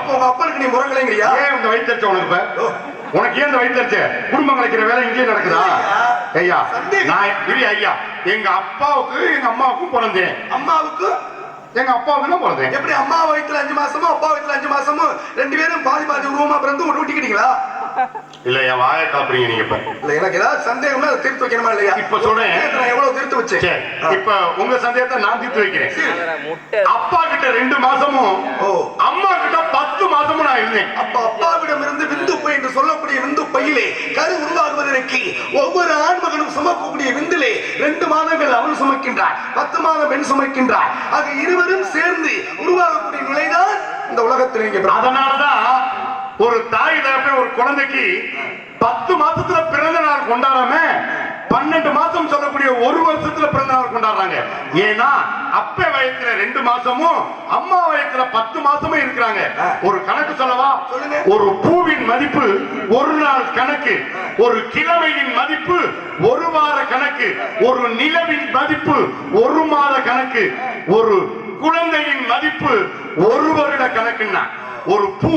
அப்ப உங்க அப்பனுக்கு நீ முறங்கலைங்கிறியா ஏன் இந்த வயிற்றுச்ச உனக்கு. உனக்கு ஏன் இந்த வயிற்றுச்ச குடும்பம் கலைக்கிற வேலை இங்கேயே நடக்குதா? ஐயா. நான் இரு ஐயா எங்க அப்பாவுக்கு எங்க அம்மாவுக்கும் பிறந்தேன். அம்மாவுக்கு? எங்க அப்பாவுக்கு தான் பிறந்தேன். எப்படி அம்மா வயித்துல அஞ்சு மாசமும் அப்பா வயித்துல அஞ்சு மாசமும் ரெண்டு பேரும் பாதி பாதி உருவமா பிறந்து ஒன்று ஊட்டிக்கிட்டீங்களா? இல்ல என் வாயை காப்புறீங்க நீங்க இப்ப. இல்ல எனக்கு ஏதாவது சந்தேகம்னா அதை தீர்த்து வைக்கணுமா இல்லையா? இப்ப சொல்றேன். நான் எவ்வளவு தீர்த்து வச்சேன்? இப்ப உங்க சந்தேகத்தை நான் தீர்த்து வைக்கிறேன். அப்பா கிட்ட ரெண்டு மாசமும். அம்மா கிட்ட பத்து மாசமும் நான் இருந்தேன். அப்ப அப்பாவிடம் இருந்து விந்து பை என்று சொல்லக்கூடிய விந்து பையிலே கரு உருவாகுவதற்கு ஒவ்வொரு ஆண்மகனும் சுமக்கக்கூடிய விந்திலே ரெண்டு மாதங்கள் அவன் சுமக்கின்றார் பத்து மாதம் பெண் சுமக்கின்றார் ஆக இருவரும் சேர்ந்து உருவாகக்கூடிய நிலைதான் இந்த உலகத்தில். அதனாலதான் ஒரு தாய் தகப்பன் ஒரு குழந்தைக்கு பத்து மாசத்துல பிறந்த நாள் கொண்டாடாம பன்னெண்டு மாசம் சொல்லக்கூடிய ஒரு வருஷத்துல பிறந்த நாள் கொண்டாடுறாங்க. ஏன்னா அப்ப வயசுல ரெண்டு மாசமும் அம்மா வயசுல பத்து மாசமும் இருக்கிறாங்க. ஒரு கணக்கு சொல்லவா. ஒரு பூவின் மதிப்பு ஒரு நாள் கணக்கு. ஒரு கிழமையின் மதிப்பு ஒரு வார கணக்கு. ஒரு நிலவின் மதிப்பு ஒரு மாத கணக்கு. ஒரு குழந்தையின் மதிப்பு ஒரு வருட கணக்குன்னா ஒரு பூ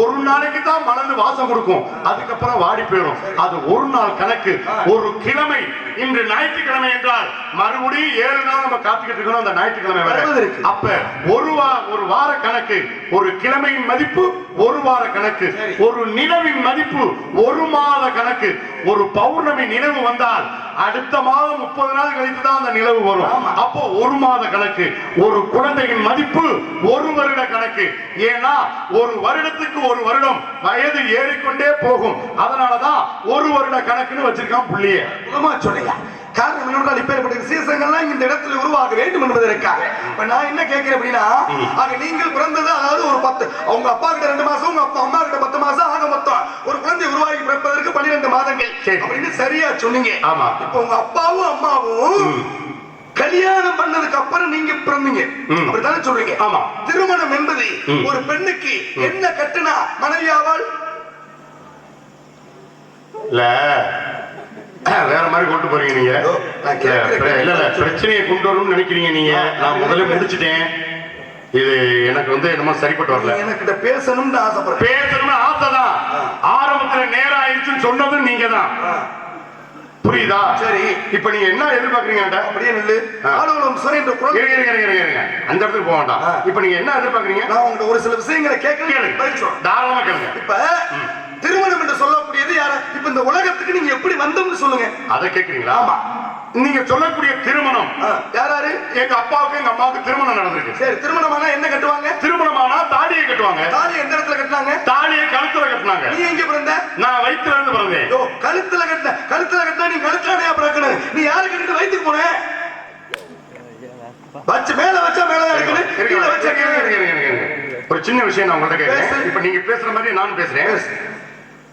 ஒரு நாளைக்கு தான் மலர்ந்து வாசம் கொடுக்கும். அதுக்கப்புறம் வாடி போயிடும். அது ஒரு நாள் கணக்கு. ஒரு கிழமை. இன்று ஞாயிற்றுக்கிழமை என்றால் மறுபடியும் ஏழு நாள் நம்ம காத்துக்கிட்டு இருக்கணும் அந்த ஞாயிற்றுக்கிழமை வரை வருவதற்கு. அப்ப ஒரு வா ஒரு வார கணக்கு. ஒரு கிழமையின் மதிப்பு ஒரு வார கணக்கு. ஒரு நிலவின் மதிப்பு ஒரு மாத கணக்கு. ஒரு பௌர்ணமி நிலவு வந்தால் அடுத்த மாதம் முப்பது நாள் கழித்து தான் அந்த நிலவு வரும். அப்போ ஒரு மாத கணக்கு ஒரு குழந்தையின் மதிப்பு ஒரு வருட கணக்கு. ஏன்னா ஒரு வருடத்துக்கு ஒரு வருடம் வயது ஏறிக்கொண்டே போகும். அதனாலதான் ஒரு வருட கணக்குன்னு வச்சிருக்கான் புள்ளியே. சொன்னீங்க காரணம் இப்பேற்பட்ட விசேஷங்கள்லாம் இந்த இடத்துல உருவாக வேண்டும் என்பதற்காக இப்ப நான் என்ன கேட்கிறேன் அப்படின்னா ஆக நீங்கள் பிறந்தது அதாவது ஒரு பத்து அவங்க அப்பா கிட்ட ரெண்டு மாசம் உங்க அப்பா அம்மா கிட்ட பத்து மாசம் ஆக மொத்தம் ஒரு குழந்தை உருவாகி பிறப்பதற்கு பன்னிரெண்டு மாதங்கள். அப்படின்னு சரியா சொன்னீங்க ஆமா. இப்ப உங்க அப்பாவும் அம்மாவும் கல்யாணம் பண்ணதுக்கு அப்புறம் நீங்க பிறந்தீங்க. அப்படித்தானே சொல்றீங்க ஆமா. திருமணம் என்பது. ஒரு பெண்ணுக்கு என்ன கட்டுனா மனைவி ஆவாள் இல்ல வேற மாதிரி கொண்டு போறீங்க நீங்க. கேட்கிறேன். இல்ல, இல்ல பிரச்சனையை கொண்டு வரணும்னு நினைக்கிறீங்க நீங்க. நான் முதல்ல முடிச்சிட்டேன். இது எனக்கு வந்து என்னமோ சரிப்பட்டு வரல. நீ எனக்கிட்ட பேசணும்னு ஆசைப்படுறேன். பேசணும்னு ஆசைதான். ஆரம்பத்துல நேரம் ஆயிடுச்சுன்னு சொன்னதும் நீங்க தான். புரியுதா? சரி. இப்ப நீங்க என்ன எதிர்பார்க்கறீங்க? அப்படியே நில்லு. ஆளுநரும் சரி என்ற இருங்க இருங்க இருங்க இருங்க, இருங்க. அந்த இடத்துக்கு போக வேண்டாம். இப்ப நீங்க என்ன எதிர்பார்க்கறீங்க? நான் உங்கள்ட்ட ஒரு சில விஷயங்களை சொல்லணும். தாராளமா கேளுங்க. இப்ப திருமணம் என்று சொல்லக்கூடியது யார? இப்ப இந்த உலகத்துக்கு நீங்க எப்படி வந்தோம்னு சொல்லுங்க. அதை கேக்குறீங்களா? ஆமா. நீங்க சொல்லக்கூடிய திருமணம். யாராரு எங்க அப்பாவுக்கு எங்க அம்மாவுக்கு திருமணம் நடந்திருக்கு. சரி திருமணமானா என்ன கட்டுவாங்க? திருமணமானா தாலியை கட்டுவாங்க. தாலி எந்த இடத்துல கட்டினாங்க? தாலியை கழுத்துல கட்டினாங்க. நீ எங்க பிறந்த? நான் வயிற்றுல இருந்து பிறந்தேன். யோ கழுத்துல கட்டின கழுத்துல கட்டினா நீ கழுத்தானையா பிறக்கணும்? நீ யாரு கட்டிட்டு வயித்துக்கு போன? வச்சு மேல வச்சா மேலதான் இருக்கணும் கீழே வச்சா. ஒரு சின்ன விஷயம் நான் உங்கள்ட்ட கேட்கிறேன். இப்ப நீங்க பேசுற மாதிரி நான் பேசுறேன்.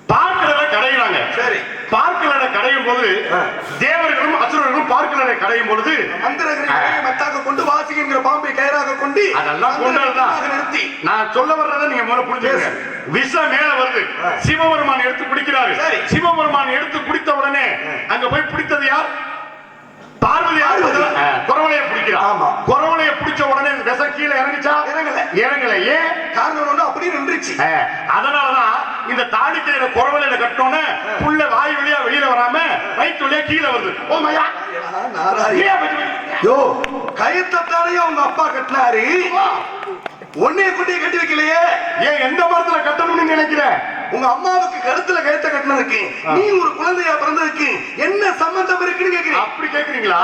பேசு. பார்க்கலரை கடையிறாங்க. சரி. பார்க்கலரை கடையும் போது. தேவர்களும் அசுரர்களும் பார்க்கலரை கடையும் பொழுது மத்தாக கொண்டு வாசிக்கின்ற பாம்பை கயிறாக கொண்டு அதெல்லாம் கொண்டதுதான் நிறுத்தி. நான் சொல்ல வர்றதை நீங்க முதல்ல புரிஞ்சுக்கங்க. விஷம் மேல வருது. சிவபெருமான் எடுத்து குடிக்கிறாரு. சரி. சிவபெருமான் எடுத்து குடித்த உடனே அங்க போய் பிடித்தது யார்? பார்வதி யார்? பார்வதி. ஆ, குறவளைய பிடிக்கிறா. ஆமா. குறவளைய பிடிச்ச உடனே விஷம் கீழே இறங்குச்சா? இறங்கல. இறங்கல. ஏன்? காரணம் ஒண்ணு அப்படியே நின்றுச்சு. அதனாலதான் இந்த தாடி கயிற குறவலையில கட்டோன்னு புள்ள வாய் வழியா வெளியில வராம வயிற்று வழியா கீழே வருது. ஓ மையா. யோ கயத்தத்தாலேயே உங்க அப்பா கட்டினாரு? உன்னைய கொண்டே கட்டி வைக்கலையே? ஏன் எந்த மரத்துல கட்டணும்னு நினைக்கிற? உங்க அம்மாவுக்கு கழுத்துல கயத்த கட்டினதுக்கு நீ ஒரு குழந்தையா பிறந்ததுக்கு என்ன சம்பந்தம் இருக்குன்னு கேக்குறீங்க? அப்படி கேக்குறீங்களா?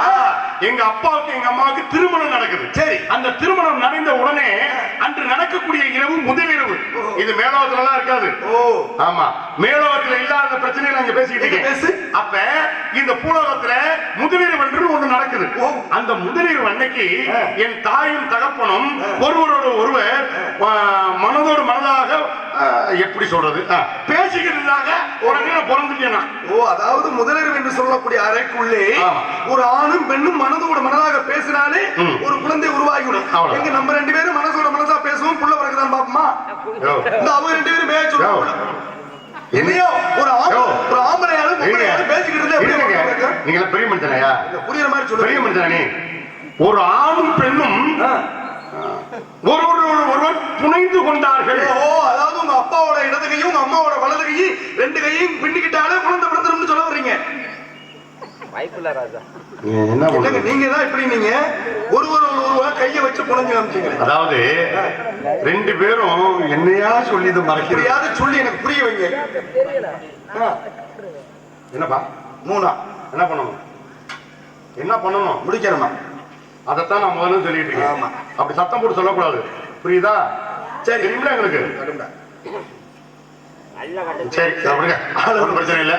எங்க அப்பாவுக்கு எங்க அம்மாவுக்கு திருமணம் நடக்குது. சரி. அந்த திருமணம் நடந்த உடனே அன்று நடக்கக்கூடிய இரவு முதலிரவு. இது மேலோகத்துல எல்லாம் இருக்காது. ஓ. ஆமா. மேலோகத்துல இல்லாத பிரச்சனைகளை இங்க பேசிக்கிட்டு பேசு? அப்ப இந்த பூலோகத்துல முதலிரவு என்று ஒண்ணு நடக்குது. அந்த முதலிரவு அன்னைக்கு. என் தாயும் தகப்பனும் ஒருவரோட ஒருவர் ஆ, மனதோடு மனதாக ஆ, எப்படி சொல்றது பேசிக்கிறதுக்காக உடனே பிறந்துட்டேன். ஓ அதாவது முதலிரவு என்று சொல்லக்கூடிய அறைக்குள்ளே. ஒரு ஆணும் பெண்ணும் மனதோடு மனதாக பேசினாலே. ஒரு குழந்தை உருவாகிவிடும். எங்க நம்ம ரெண்டு பேரும் மனசோட மனசா பேசுவோம் புள்ள பிறகுதான் பாப்போமா. இந்த அவங்க ரெண்டு பேரும் பேச்சு யோ. என்னையோ ஒரு ஆம்பளை. ஒரு ஆம்பளையாலும் பேசிக்கிட்டு இருந்தா? நீங்க பெரிய மனுஷனையா புரியுற மாதிரி பெரிய சொல்லுங்க மனுஷனா நீ ஒரு ஆணும் பெண்ணும் ஆ. ஒருவர் ஒருவர் புனைந்து கொண்டார்கள். ஓ அதாவது உங்க அப்பாவோட இடது கையும் உங்க அம்மாவோட வலது கையும் ரெண்டு கையும் பின்னிக்கிட்டாலே குழந்தை பிறந்துரும்னு சொல்ல வர்றீங்க. வாய்ப்பில்ல ராஜா? நீங்க தான் இப்படி நீங்க ஒரு ஒரு ஒரு கையை வச்சு புனைஞ்சு காமிச்சீங்க அதாவது ரெண்டு பேரும் என்னையா சொல்லி இது சொல்லி எனக்கு புரிய வைங்க. என்னப்பா? மூணா. என்ன பண்ணணும்? என்ன பண்ணணும்? முடிக்கணுமா? அதைத்தான் நான் முதல்ல சொல்லிட்டு இருக்கேன். ஆமா. அப்படி சத்தம் போட்டு சொல்லக்கூடாது. புரியுதா? சரி. தெரியுமில எங்களுக்கு கடும்டா. நல்ல கட்டு சரி அதை விடுங்க. ஒன்றும் பிரச்சனை இல்லை.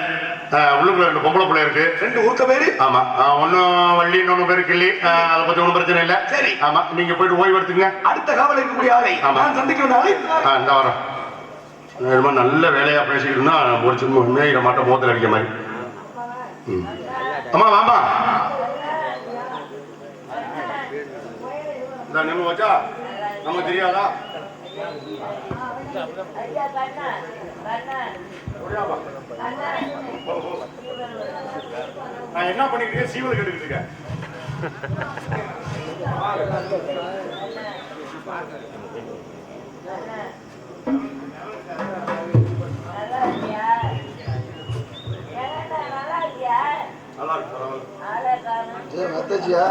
உள்ளுக்குள்ள ரெண்டு பொம்பளை பிள்ளை இருக்கு. ரெண்டு ஊத்த பேரு? ஆமா. ஒண்ணும் வள்ளி இன்னொன்னு பேரு கிள்ளி. அதை பத்தி ஒன்றும் பிரச்சனை இல்லை. சரி. ஆமா. நீங்க போயிட்டு ஓய்வு எடுத்துங்க அடுத்த காவல் இருக்கக்கூடிய ஆளை ஆமா. நான் சந்திக்க வேண்டிய ஆளை? ஆ இந்த வரேன் என்னமோ நல்ல வேலையா பேசிக்கிட்டு இருந்தா ஒரு சும்மா மேயிற மாட்டோம் மோத்தில் அடிக்க மாதிரி. ம். அம்மா இந்த நிம்ம வச்சா நமக்கு தெரியாதா? நான் என்ன பண்ணிட்டு சீவல் கட்டுக்கிட்டு இருக்கேன். நல்லா இருக்கு பரவாயில்ல. அத்தாச்சியா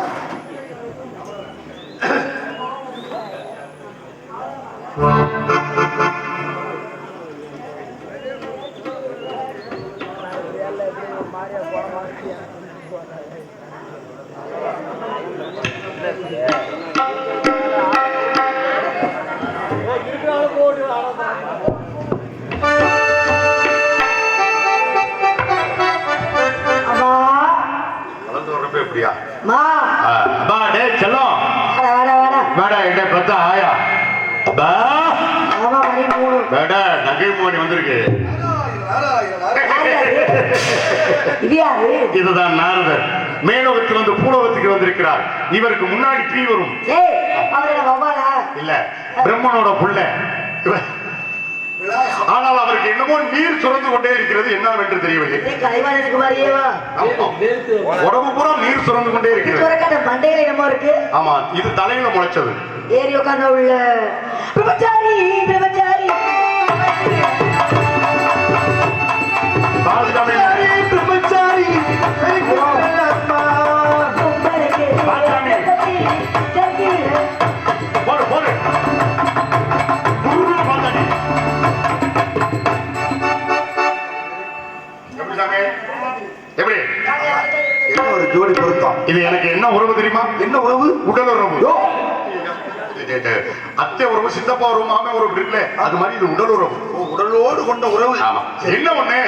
எப்படியா? செல்லம். மேடா என்ன பெத்த ஆயா? அப்பா வந்திருக்கு. இதுதான் நாரதர். மேலோகத்தில் வந்து பூலோகத்துக்கு வந்திருக்கிறார். இவருக்கு முன்னாடி தீ வரும். இல்ல பிரம்மனோட புள்ள. ஆனால் அவருக்கு என்னமோ நீர் சுரந்து கொண்டே இருக்கிறது என்னவென்று தெரியவில்லை. உடம்பு பூரா நீர் சுரந்து கொண்டே இருக்கிறது. ஆமா இது தலையில முளைச்சது. ஏறி உட்கார்ந்த உள்ள. பிரம்மச்சாரி பிரம்மச்சாரி. எப்படி? என்ன ஒரு ஜோடி பொருத்தம்? இது எனக்கு என்ன உறவு தெரியுமா? என்ன உறவு? உடல் உறவு இது அத்தை உறவு சித்தப்பா உறவு மாமே உறவு இருக்குல்ல? அது மாதிரி இது உடல் உறவு. உடலோடு கொண்ட உறவு. ஆமா. என்ன ஒண்ணு?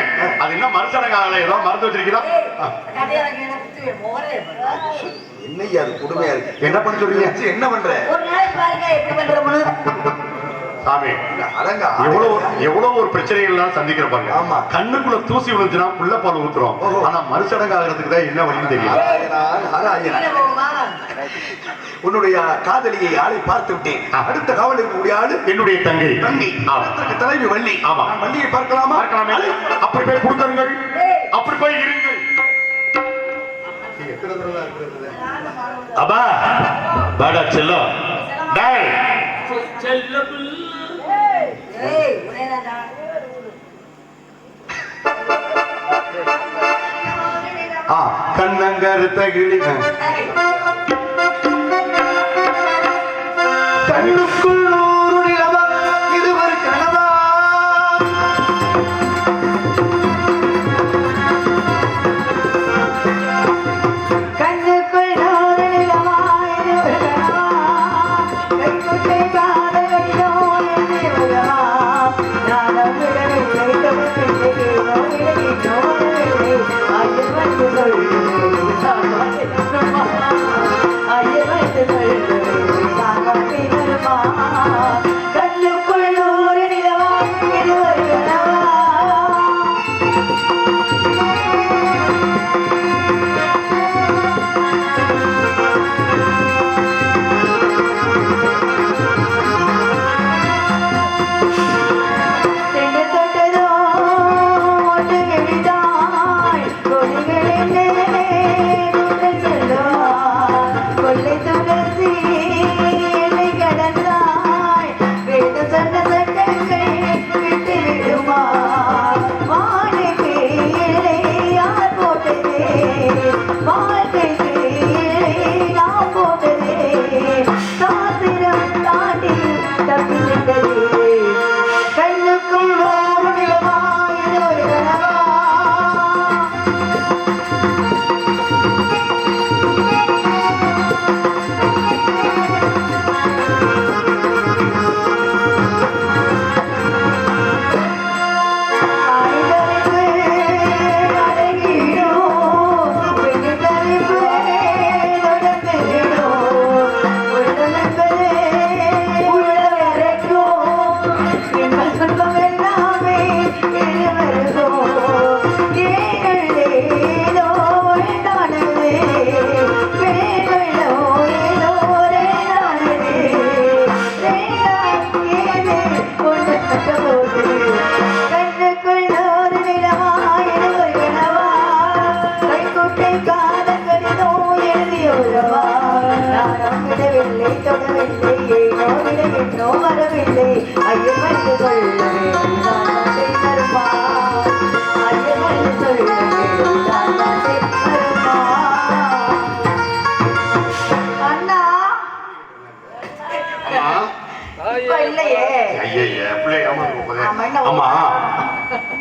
அது என்ன மறுசடங்காகல? ஏதோ மறந்து வச்சிருக்கீங்களா? ஆ. என்னய்யா அது கொடுமையா இருக்கு? என்ன பண்ண சொல்றீங்க? என்ன பண்ற? ஒரு நாளைக்கு பாருங்க எப்படி பண்றோம்னு சாமி அடங்க எவ்வளவு எவ்வளவு ஒரு பிரச்சனைகள் எல்லாம் சந்திக்கிற பாருங்க. ஆமா. கண்ணுக்குள்ள தூசி விழுந்துச்சுன்னா புள்ள பால் ஊத்துறோம். ஆனா மறுசடங்கு ஆகிறதுக்கு தான் என்ன வழின்னு தெரியும். உன்னுடைய காதலியை ஆளை பார்த்து விட்டேன். அடுத்த காவல் இருக்கக்கூடிய ஆளு என்னுடைய தங்கை. தங்கை. தலைவி வள்ளி. ஆமா. வள்ளியை பார்க்கலாமா. அப்படி போய் கொடுத்துருங்கள். அப்படி போய் இருங்கள். அப்பா பாடா செல்லம். டேய். ஏய் ஆ கண்ணங்கருத்த கிளி கண்ணுக்குள்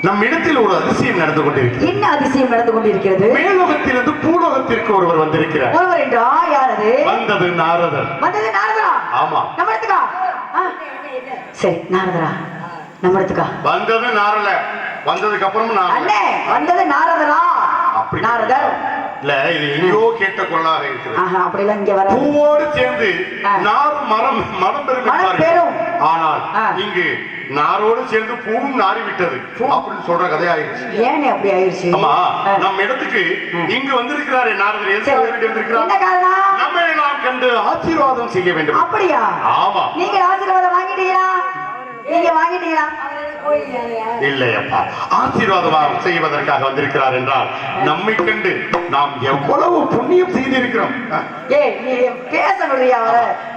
நம் இடத்தில் ஒரு அதிசயம் நடந்து கொண்டிருக்கிறது. என்ன அதிசயம் நடந்து கொண்டிருக்கிறது? மேலோகத்திலிருந்து பூலோகத்திற்கு ஒருவர் வந்திருக்கிறார். ஒருவர் என்றா யாரது வந்தது நாரதர். வந்தது நாரதரா? ஆமா. நம்ம சரி நாரதரா. நம்ம இடத்துக்கா வந்தது நாரல. வந்ததுக்கு அப்புறம் நான் அண்ணே வந்தது நாரதரா. அப்படி நாரதர். இல்ல இது எங்கேயோ கேட்ட குரலாக இருக்கிறது அப்படிலாம் இங்க வர பூவோடு சேர்ந்து ஆ. நாரும் மரம் மரம். பெறும். ஆனால். இங்கு நாரோடு சேர்ந்து பூவும் நாறி விட்டது அப்படின்னு சொல்ற கதையாயிருச்சு. ஏனே அப்படி ஆயிடுச்சு ஆமா. நம்ம இடத்துக்கு இங்கு வந்திருக்கிறாரே நாரதர். வேண்டி வந்திருக்கிறார்? நம்மை நாம் கண்டு ஆசீர்வாதம் செய்ய வேண்டும். அப்படியா? ஆமா. நீங்க ஆசீர்வாதம் வாங்கிட்டீங்களா? நீங்க வாங்கிட்டீங்களா? இல்லையப்பா. ஆசீர்வாதம் செய்வதற்காக வந்திருக்கிறார் என்றால் நம்மை கண்டு நாம் எவ்வளவு புண்ணியம் செய்திருக்கிறோம்.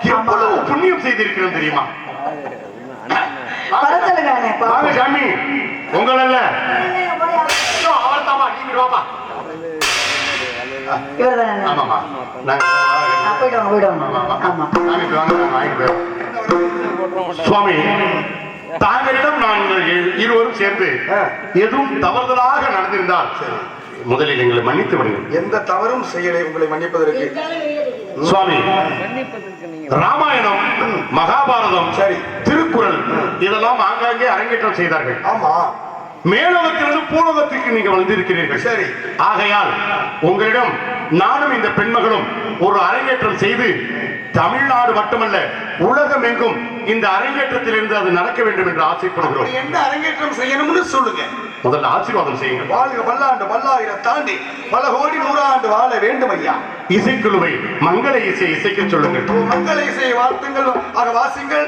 எவ்வளவு புண்ணியம் செய்திருக்கிறோம் தெரியுமா. சாமி. உங்கள் அல்ல அவர் தாமா நீங்க வாப்பா. இவர்தானே அண்ணே? ஆமாமா நாங்க ஆ, போயிட்டு வாங்க போயிட்டு வாங்க. ஆமா, ஆமா. ஆமா சாமி தாங்களிடம் நாங்கள் இரு- இருவரும் சேர்ந்து எதுவும் தவறுதலாக நடந்திருந்தால் முதலில் எங்களை மன்னித்து விடுங்கள். எந்த தவறும் செய்யலை உங்களை மன்னிப்பதற்கு. சுவாமி. ராமாயணம் மகாபாரதம் சரி. திருக்குறள் இதெல்லாம் ஆங்காங்கே அரங்கேற்றம் செய்தார்கள். ஆமா. மேலோகத்திலிருந்து பூலோகத்திற்கு நீங்க வந்திருக்கிறீர்கள். சரி. ஆகையால் உங்களிடம் நானும் இந்த பெண்மகளும் ஒரு அரங்கேற்றம் செய்து தமிழ்நாடு மட்டுமல்ல உலகம் எங்கும் இந்த அரங்கேற்றத்திலிருந்து அது நடக்க வேண்டும் என்று ஆசைப்படுகிறோம். என்ன அரங்கேற்றம் செய்யணும்னு சொல்லுங்க. முதல்ல ஆசீர்வாதம் செய்யுங்கள் வாழ்க பல்லாண்டு பல்லாயிரம் தாண்டி பல கோடி நூறாண்டு வாழ வேண்டும் ஐயா இசைக்குழுவை மங்கள இசை இசைக்க சொல்லுங்கள். மங்கள இசையை வாழ்த்துங்கள். ஆக வாசிங்கள்.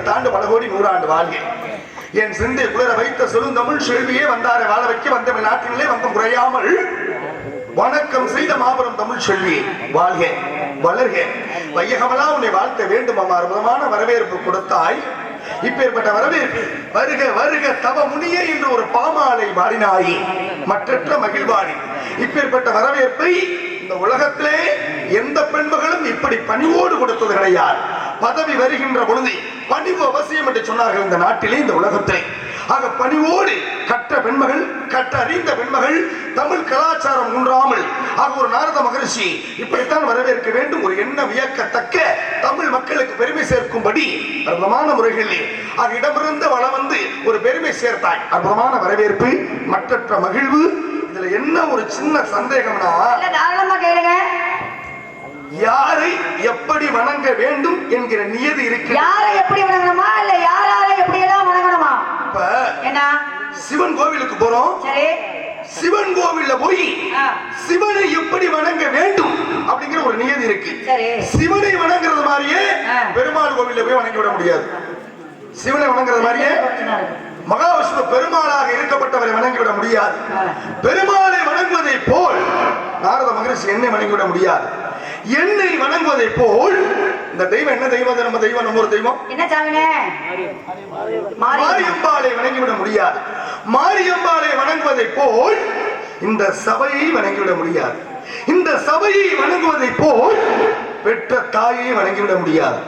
பல்லாண்டு பல கோடி நூறாண்டு வாழ்க என் சிந்தை குளிர வைத்த சொல்லுந்தமிழ் செல்வியே வந்தாரை வாழ வைக்க வந்த நாட்டினிலே வந்து குறையாமல் வணக்கம் செய்த மாபெரும் தமிழ் செல்வி வாழ்க வளர்க. வையகமலா உன்னை வாழ்த்த வேண்டும் அம்மா அற்புதமான வரவேற்பு கொடுத்தாய். இப்பேற்பட்ட வரவேற்பு வருக வருக தவ முனியே என்று ஒரு பாமாலை மாறினாயி. மற்றற்ற மகிழ்வாணி இப்பேற்பட்ட வரவேற்பை இந்த உலகத்திலே எந்த பெண்மகளும் இப்படி பணிவோடு கொடுத்தது கிடையாது. பதவி வருகின்ற பொழுது பணிவு அவசியம் என்று சொன்னார்கள் இந்த நாட்டிலே இந்த உலகத்திலே. ஆக பணிவோடு கற்ற பெண்மகள் கற்ற அறிந்த பெண்மகள் தமிழ் கலாச்சாரம் குன்றாமல் ஆக ஒரு நாரத மகரிஷி இப்படித்தான் வரவேற்க வேண்டும். ஒரு எண்ண வியக்கத்தக்க தமிழ் மக்களுக்கு பெருமை சேர்க்கும்படி அற்புதமான முறைகளில் ஆக இடமிருந்து வளம் வந்து ஒரு பெருமை சேர்த்தாய். அற்புதமான வரவேற்பு மற்றற்ற மகிழ்வு இதுல என்ன ஒரு சின்ன சந்தேகம்னா தாராளமா கேளுங்க. யாரை எப்படி வணங்க வேண்டும் என்கிற நியதி இருக்கு யாரை எப்படி வணங்கணுமா? இல்ல யாராரை எப்படி எல்லாம் வணங்கணுமா? இப்ப என்ன சிவன் கோவிலுக்கு போறோம். சரி. சிவன் கோவில்ல போய். சிவனை எப்படி வணங்க வேண்டும் அப்படிங்கிற ஒரு நியதி இருக்கு. சிவனை வணங்குறது மாதிரியே. பெருமாள் கோவில்ல போய் வணங்கி விட முடியாது. சிவனை வணங்குறது மாதிரியே மகாவிஷ்ணு பெருமாளாக இருக்கப்பட்டவரை வணங்கிவிட முடியாது. பெருமாளை வணங்குவதை போல் நாரத மகரிஷி என்னை வணங்கிவிட முடியாது. என்னை வணங்குவதை போல் இந்த தெய்வம் என்ன தெய்வம்? நம்ம தெய்வம் நம்ம ஒரு தெய்வம். மாரியம்பாளை வணங்கிவிட முடியாது. மாரியம்பாளை வணங்குவதை போல் இந்த சபையை வணங்கிவிட முடியாது. இந்த சபையை வணங்குவதை போல் பெற்ற தாயை வணங்கிவிட முடியாது.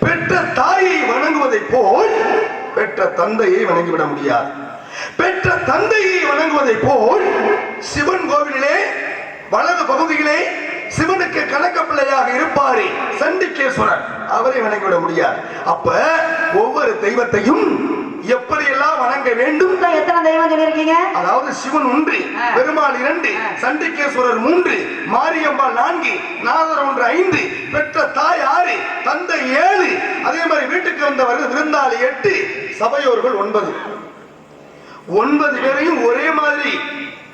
பெற்ற தாயை வணங்குவதை போல் பெற்ற தந்தையை வணங்கிவிட முடியாது. பெற்ற தந்தையை வணங்குவதை போல் சிவன் கோவிலிலே வலது பகுதியிலே சிவனுக்கு கணக்க பிள்ளையாக இருப்பாரே சண்டிகேஸ்வரர் அவரை வணங்கிவிட முடியாது. அப்ப ஒவ்வொரு தெய்வத்தையும் எப்படியெல்லாம் வணங்க வேண்டும்? எத்தனை தெய்வம் சொல்லியிருக்கீங்க? அதாவது சிவன் ஒன்று. பெருமாள் இரண்டு. சண்டிகேஸ்வரர் மூன்று மாரியம்பாள் நான்கு நாதர் ஒன்று ஐந்து பெற்ற தாய் ஆறு தந்தை ஏழு அதே மாதிரி வீட்டுக்கு வந்தவர்கள் விருந்தாளி எட்டு சபையோர்கள் ஒன்பது. ஒன்பது பேரையும் ஒரே மாதிரி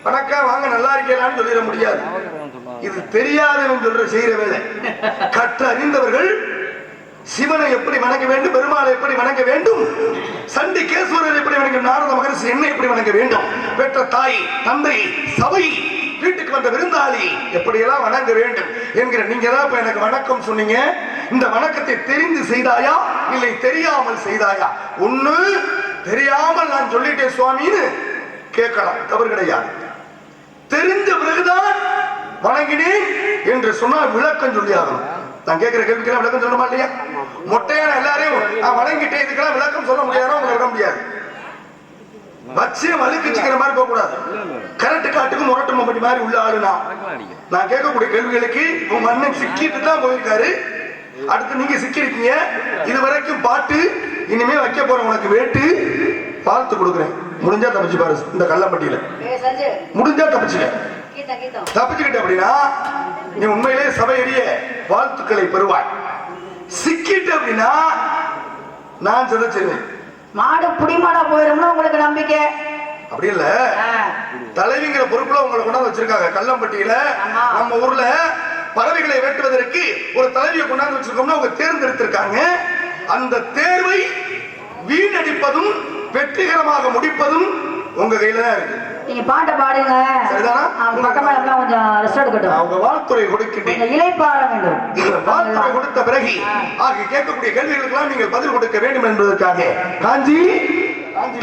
வணக்கம் வாங்க நல்லா இருக்கலாம்னு சொல்லிட முடியாது. இது தெரியாதவன் சொல்ற செய்கிற வேலை. கற்று அறிந்தவர்கள் சிவனை எப்படி வணங்க வேண்டும் பெருமாளை எப்படி வணங்க வேண்டும் சண்டி கேஸ்வரர் எப்படி வணங்க நாரத மகரிஷி என்ன எப்படி வணங்க வேண்டும் பெற்ற தாய் தந்தை சபை வீட்டுக்கு வந்த விருந்தாளி எப்படியெல்லாம் வணங்க வேண்டும் என்கிற நீங்க தான் இப்ப எனக்கு வணக்கம் சொன்னீங்க. இந்த வணக்கத்தை தெரிந்து செய்தாயா? இல்லை தெரியாமல் செய்தாயா? ஒண்ணு தெரியாமல் நான் சொல்லிட்டேன் சுவாமின்னு கேட்கலாம் தவறு கிடையாது. தெரிஞ்ச பிறகுதான் வணங்கினேன் என்று சொன்னால் விளக்கம் சொல்லி ஆகணும் நான் கேட்கிற கேள்விக்கெல்லாம் விளக்கம் சொல்லணுமா இல்லையா? மொட்டையான எல்லாரையும் நான் வணங்கிட்டேன் இதுக்கெல்லாம் விளக்கம் சொல்ல முடியாதோ உங்களை விட முடியாது. வச்சு வலுக்கிச்சுக்கிற மாதிரி போக கூடாது. கரண்ட் காட்டுக்கு முரட்டு மம்பட்டி மாதிரி உள்ள ஆளுனா. நான் கேட்கக்கூடிய கேள்விகளுக்கு உங்க அண்ணன் சிக்கிட்டு தான் போயிருக்காரு. அடுத்து நீங்க சிக்கிருக்கீங்க இது வரைக்கும் பாட்டு இனிமே வைக்க போற உனக்கு வேட்டு. வாழ்த்து கொடுக்குறேன். முடிஞ்சா தப்பிச்சு பாரு இந்த சஞ்சு. முடிஞ்சா தப்பிச்சுக்க. தப்பிச்சுக்கிட்ட அப்படின்னா நீ உண்மையிலே சபையறிய வாழ்த்துக்களை பெறுவாய். சிக்கிட்ட அப்படின்னா நான் சிதைச்சிருவேன். மாடு புடிமாடா போயிரும்னு உங்களுக்கு நம்பிக்கை? அப்படி இல்ல. தலைவிங்கிற பொறுப்புல உங்களை கொண்டாந்து வச்சிருக்காங்க. கல்லம்பட்டியில. நம்ம ஊர்ல பறவைகளை வேட்டுவதற்கு ஒரு தலைவியை கொண்டாந்து வச்சிருக்கோம்னா அவங்க தேர்ந்தெடுத்திருக்காங்க. அந்த தேர்வை வீணடிப்பதும் வெற்றிகரமாக முடிப்பதும் உங்க கையில தான் இருக்கு. நீங்க பாட்டை பாடுங்க. பக்கமா எல்லாம் கொஞ்சம் ரெஸ்ட் எடுக்கட்டும். அவங்க வாழ்த்துறை கொடுக்கின்றேன் கொஞ்சம் இலைப்பாட வேண்டும். வாழ்த்துறை கொடுத்த பிறகு ஆகிய கேட்கக்கூடிய கேள்விகளுக்கெல்லாம் நீங்கள் பதில் கொடுக்க வேண்டும் என்பதற்காக. காஞ்சி? காஞ்சி.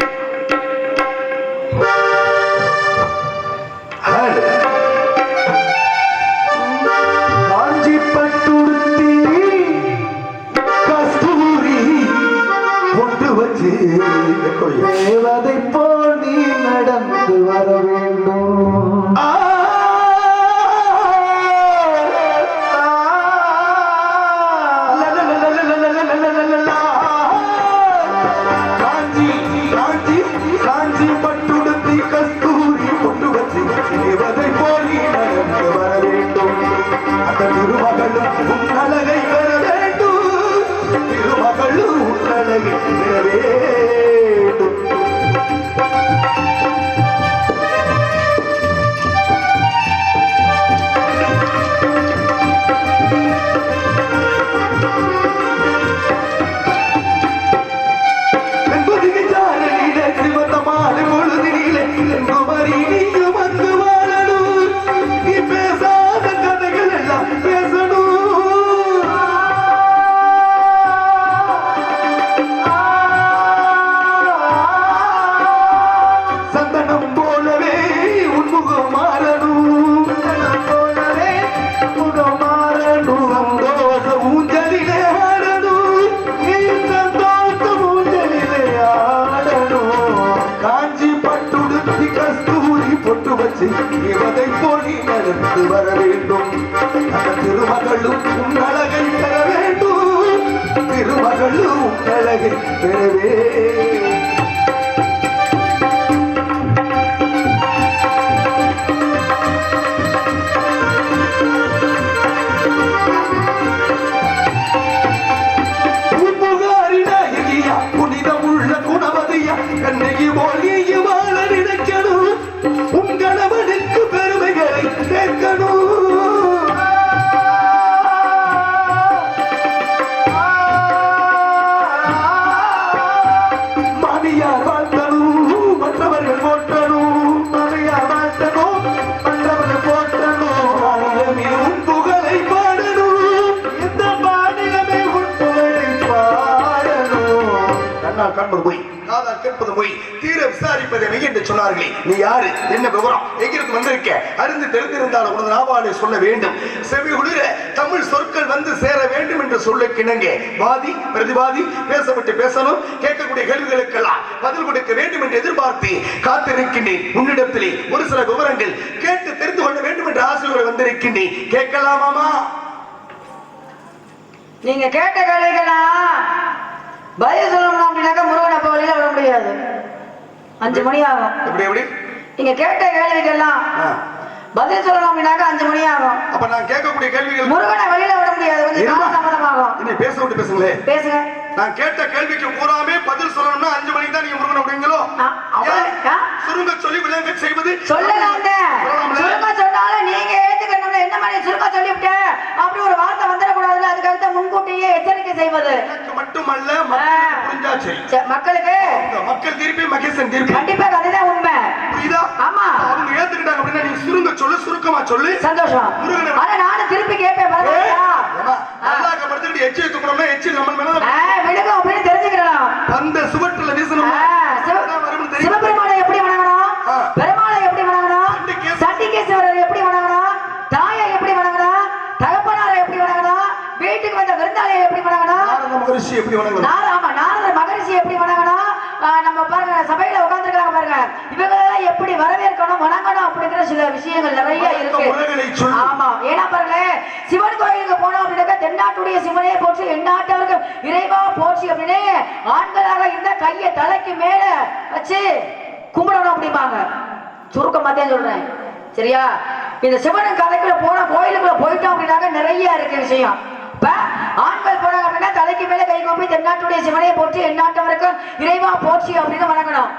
பொட்டு வச்சு இவதை போடி நடந்து வர வேண்டும். திருமகளும் உன் அழகை பெற வேண்டும். திருமகளும் உன் அழகை பெறவே நீ யாரு? என்ன விவரம்? எங்கிருந்து வந்திருக்க? அறிந்து தெரிந்திருந்தால் உனது நாவாலை சொல்ல வேண்டும். செவி குளிர தமிழ் சொற்கள் வந்து சேர வேண்டும் என்று சொல்ல கிணங்க. வாதி பிரதிவாதி பேசப்பட்டு பேசணும். கேட்கக்கூடிய கேள்விகளுக்கெல்லாம் பதில் கொடுக்க வேண்டும் என்று எதிர்பார்த்து காத்திருக்கின்றேன். உன்னிடத்திலே ஒரு சில விவரங்கள் கேட்டு தெரிந்து கொள்ள வேண்டும் என்று ஆசையோடு வந்திருக்கின்றேன். கேட்கலாமாமா நீங்க கேட்ட கேள்விகளா பதில் சொல்லணும் அப்படின்னாக்க முருகன் அப்ப வழியில வர முடியாது. அஞ்சு மணி ஆகும். எப்படி எப்படி? நீங்க கேட்ட கேள்விக்கெல்லாம். பதில் சொல்லணும் அப்படின்னாக்கா அஞ்சு மணி ஆகும். அப்ப நான் கேட்கக்கூடிய கேள்விகள் முருகனை வெளியில விட முடியாது. கொஞ்சம் பேச விட்டு பேசுங்களே. பேசுங்க. நான் கேட்ட கேள்விக்கு பூராமே பதில் சொல்லணும்னா அஞ்சு மணிக்கு தான் நீங்க முருகன் அப்படிங்களோ? சுருங்க சொல்லி விளங்க செய்வது? சொல்லலாம்ல? சுருக்க சொன்னாலும் நீங்க ஏத்துக்கணும்ல. என்ன மாதிரி சுருக்க சொல்லிவிட்டேன்? அப்படி ஒரு வார்த்தை வந்துடக்கூடாதுல்ல. அதுக்காக முன்கூட்டியே எச்சரிக்கை செய்வது. புரிஞ்சா சரி மக்களுக்கு இந்த மக்கள் தீர்ப்பே மகேசன் தீர்ப்பு. கண்டிப்பா அதுதான் உண்மை. புரியுதா? ஆமா. அவங்க ஏத்துக்கிட்டாங்க அப்படின்னா நீ சுருங்க சொல்லு சுருக்கமா சொல்லு. சந்தோஷம். முருகனை- ஆனா நானும் திருப்பி கேட்பேன். அல்லாஹ்க்கு படுத்துக்கிட்டு எச்சி துப்புறோம்னா எச்சி நம்ம மேல விடுங்க அப்படின்னு தெரிஞ்சுக்கலாம் அந்த சுவற்றுல வீசணும் ஆ, சிவ- என்ன வரும்னு தெரியும் சிவபெருமானை எப்படி வணங்கணும் ஆ. பெருமாளை எப்படி வணங்கணும் சண்டிகேஸ்வரர். சண்டிகேஸ்வரர் எப்படி வணங்கணும் தாயை எப்படி வணங்கணும் தகப்பனாரை எப்படி வணங்கணும் வீட்டுக்கு வந்த விருந்தாளியை எப்படி வணங்கணும் நாரத மகரிஷி எப்படி வணங்கணும் நார ஆமா நாரதர் மகரிஷி எப்படி வணங்கணும் ஆ, நம்ம பாருங்க சபையில உட்கார்ந்துருக்காங்க பாருங்க இவங்களெல்லாம் எப்படி வரவேற்கணும் வணங்கணும் அப்படிங்கிற சில விஷயங்கள் நிறைய இருக்கு. ஆமா. ஏன்னா பாருங்க சிவன் கோயிலுக்கு போனோம் அப்படின்னாக்க தென்னாட்டுடைய சிவனே போற்றி எந்நாட்டவருக்கு இறைவா போற்றி அப்படின்னு ஆண்களாக இருந்தா கையை தலைக்கு மேல வச்சு கும்பிடணும் அப்படிம்பாங்க. சுருக்கமா தான் சொல்றேன். சரியா? இந்த சிவன் கதைக்குள்ள போன கோயிலுக்குள்ள போயிட்டோம் அப்படின்னாக்க நிறைய இருக்கு விஷயம். இப்ப ஆண்கள் போனாங்க அப்படின்னா தலைக்கு மேல கை கூப்பி தென்னாட்டுடைய சிவனையை போற்றி எந்நாட்டவருக்கு இறைவா போற்றி அப்படின்னு வணங்கணும்.